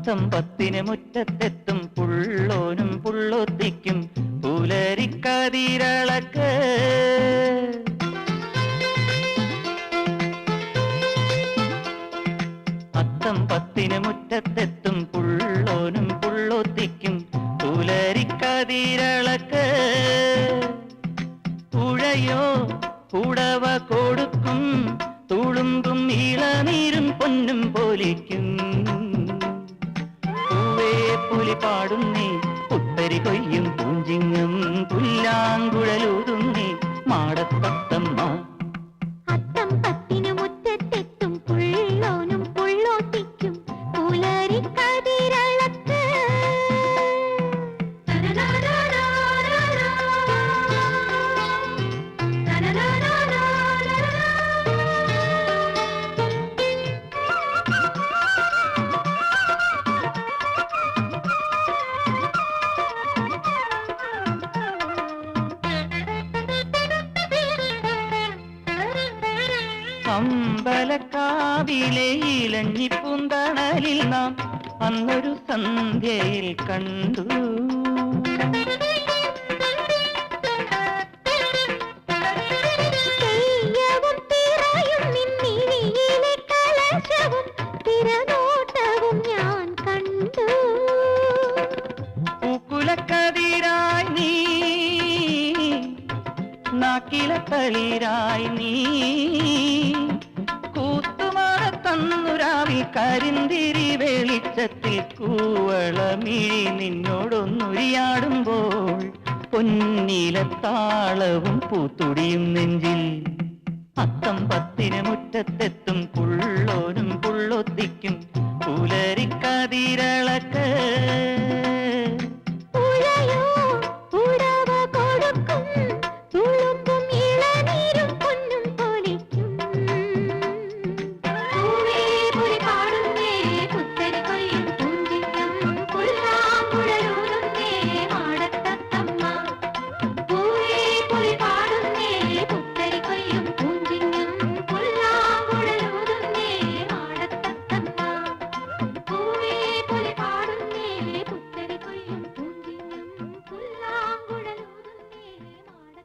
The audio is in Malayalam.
അത്തം പത്തിന് മുറ്റത്തെത്തും പുള്ളോനും പുള്ളൊത്തിക്കും പുലരിക്കാതിരളക്ക്. പത്തം പത്തിന് മുറ്റത്തെത്തും പുള്ളോനും പുള്ളൊത്തിക്കും പുലരിക്കാതിരളക്ക്. പുഴയോ പുടവ കൊടുക്കും തുളുമ്പും ഇളനീരും പൊന്നും പോലിക്കും. பாடும் நீ புத்தரி கொய்யும் பூஞ்சிங்க അമ്പലക്കാവിലെ ഇലഞ്ഞിപ്പുന്തണലിൽ നാം അന്നൊരു സന്ധ്യയിൽ കണ്ടു. പൂക്കുലക്കതിരായി നീ നാക്കിലത്തളിരായി നീ കരിന്തിരി വെളിച്ചത്തിൽ കൂവളമിഴി നിന്നോടൊന്നുരിയാടുമ്പോൾ പൊന്നിലത്താളവും പൂത്തുടിയും നെഞ്ചിൽ. അത്തം പത്തിന് മുറ്റത്തെത്തും പുള്ളോനും പുള്ളൊത്തിക്കും പുലരിക്കതിരളക്ക്.